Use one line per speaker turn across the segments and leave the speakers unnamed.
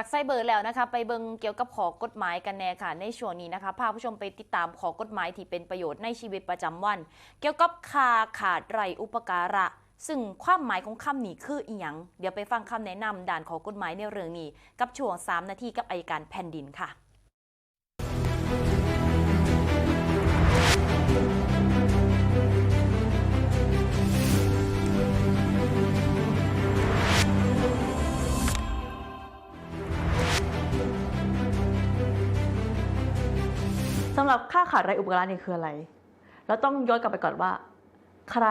จากไซเบอร์แล้วนะคะ ไปเบิงเกี่ยวกับขอกฎหมายกันแน่ค่ะ ในช่วงนี้นะคะพาผู้ชมไปติดตามขอกฎหมายที่เป็นประโยชน์ในชีวิตประจำวัน เกี่ยวกับคาขาดไรอุปการะ ซึ่งความหมายของคำนี้คืออีหยังเดี๋ยวไปฟังคำแนะนำด่านขอกฎหมายในเรื่องนี้ กับช่วง 3 นาทีกับอายการแผ่นดินค่ะ
หรับค่าขาดรายอุปการะนี่คืออะไร เราต้องย้อนกลับไปก่อนว่า ใคร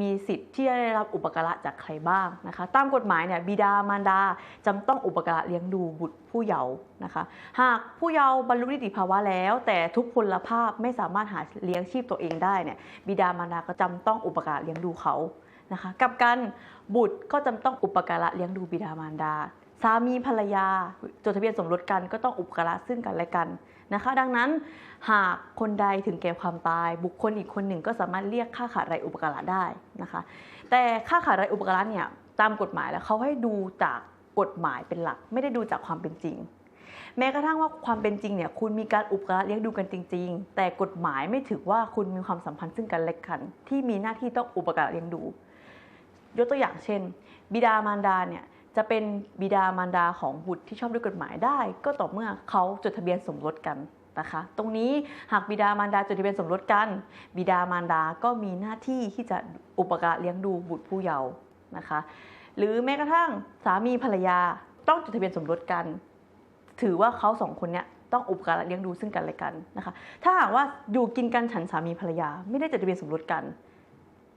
มีสิทธิ์ที่จะได้รับอุปการะจากใครบ้างนะคะ ตามกฎหมายเนี่ยบิดามารดาจำต้องอุปการะเลี้ยงดูบุตรผู้เยาว์นะคะ หากผู้เยาว์บรรลุนิติภาวะแล้ว แต่ทุกพลภาพไม่สามารถหาเลี้ยงชีพตัวเองได้เนี่ยบิดามารดาก็จำต้องอุปการะเลี้ยงดูเขานะคะกับกันบุตรก็จำต้องอุปการะเลี้ยงดูบิดามารดา สามีภรรยาจดทะเบียนสมรสกันก็ต้องอุปการะซึ่งกันและกันนะคะ ดังนั้นหากคนใดถึงแก่ความตาย บุคคลอีกคนหนึ่งก็สามารถเรียกค่าขาดรายอุปการะได้นะคะ แต่ค่าขาดรายอุปการะเนี่ยตามกฎหมายแล้วเขาให้ดูจากกฎหมายเป็นหลัก ไม่ได้ดูจากความเป็นจริง แม้กระทั่งว่าความเป็นจริงเนี่ยคุณมีการอุปการะเลี้ยงดูกันจริง ๆ แต่กฎหมายไม่ถือว่าคุณมีความสัมพันธ์ซึ่งกันและกัน ที่มีหน้าที่ต้องอุปการะเลี้ยงดู ยกตัวอย่างเช่น บิดามารดาเนี่ย จะเป็นบิดามารดาของบุตรที่ชอบด้วยกฎหมายได้ ก็ต่อเมื่อเขาจดทะเบียนสมรสกันนะคะ ตรงนี้หากบิดามารดาจดทะเบียนสมรสกัน บิดามารดาก็มีหน้าที่ที่จะอุปการะเลี้ยงดูบุตรผู้เยาว์นะคะ หรือแม้กระทั่งสามีภรรยาต้องจดทะเบียนสมรสกัน ถือว่าเขาสองคนเนี้ยต้องอุปการะเลี้ยงดูซึ่งกันและกันนะคะ ถ้าหากว่าอยู่กินกันฉันสามีภรรยา ไม่ได้จดทะเบียนสมรสกัน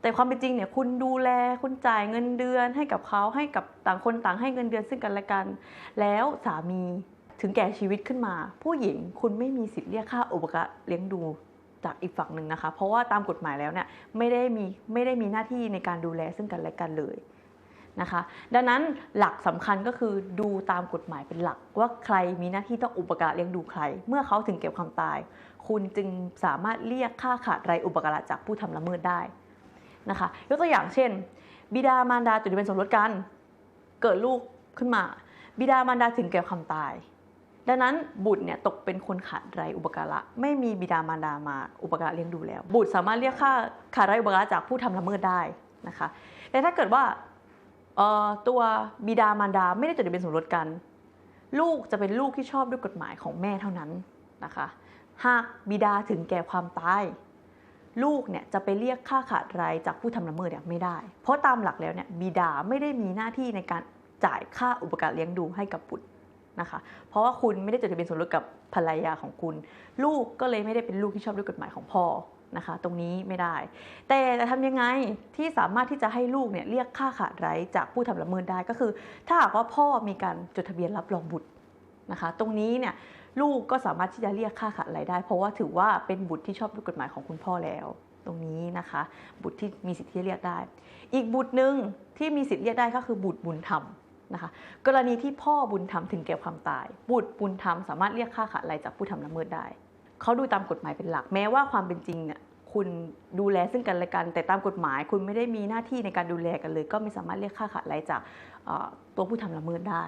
แต่ความเป็นจริงเนี่ยคุณดูแลคุณจ่ายเงินเดือนให้กับเขาให้กับต่างคนต่างให้เงินเดือนซึ่งกันและกัน แล้วสามีถึงแก่ชีวิตขึ้นมา ผู้หญิงคุณไม่มีสิทธิ์เรียกค่าอุปการะเลี้ยงดูจากอีกฝั่งหนึ่งนะคะ เพราะว่าตามกฎหมายแล้วเนี่ยไม่ได้มีไม่ได้มีหน้าที่ในการดูแลซึ่งกันและกันเลยนะคะ ดังนั้นหลักสำคัญก็คือดูตามกฎหมายเป็นหลัก ว่าใครมีหน้าที่ต้องอุปการะเลี้ยงดูใคร เมื่อเขาถึงแก่ความตาย คุณจึงสามารถเรียกค่าขาดรายอุปการะจากผู้ทำละเมิดได้ นะคะยกตัวอย่างเช่น บิดามารดาจดทะเบียนสมรสกัน เกิดลูกขึ้นมา บิดามารดาถึงแก่ความตาย ดังนั้นบุตรเนี่ยตกเป็นคนขาดไรอุปการะ ไม่มีบิดามารดามาอุปการะเลี้ยงดูแล้ว บุตรสามารถเรียกค่าขาดไรอุปการะจากผู้ทำละเมิดได้นะคะแต่ถ้าเกิดว่าตัวบิดามารดาไม่ได้จดทะเบียนสมรสกัน ลูกจะเป็นลูกที่ชอบด้วยกฎหมายของแม่เท่านั้นนะคะหากบิดาถึงแก่ความตาย ลูกเนี่ยจะไปเรียกค่าขาดรายจากผู้ทำละเมิดเนี่ยไม่ได้ เพราะตามหลักแล้วเนี่ยบิดาไม่ได้มีหน้าที่ในการจ่ายค่าอุปการเลี้ยงดูให้กับบุตรนะคะ เพราะว่าคุณไม่ได้จดทะเบียนสมรสกับภรรยาของคุณ ลูกก็เลยไม่ได้เป็นลูกที่ชอบด้วยกฎหมายของพ่อนะคะ ตรงนี้ไม่ได้ แต่จะทำยังไงที่สามารถที่จะให้ลูกเนี่ยเรียกค่าขาดไร้จากผู้ทำละเมิดได้ก็คือ ถ้าหากว่าพ่อมีการจดทะเบียนรับรองบุตร นะคะ ตรงนี้เนี่ยลูกก็สามารถที่จะเรียกค่าขาดรายได้ เพราะว่าถือว่าเป็นบุตรที่ชอบด้วยกฎหมายของคุณพ่อแล้ว ตรงนี้นะคะ บุตรที่มีสิทธิ์ที่เรียกได้ อีกบุตรหนึ่งที่มีสิทธิ์เรียกได้ก็คือบุตรบุญธรรมนะคะกรณีที่พ่อบุญธรรมถึงแก่ความตาย บุตรบุญธรรมสามารถเรียกค่าขาดรายจากผู้ทำละเมิดได้เขาดูตามกฎหมายเป็นหลักแม้ว่าความเป็นจริงเนี่ยคุณดูแลซึ่งกันและกัน แต่ตามกฎหมายคุณไม่ได้มีหน้าที่ในการดูแลกันเลย ก็ไม่สามารถเรียกค่าขาดรายจากตัวผู้ทำละเมิดได้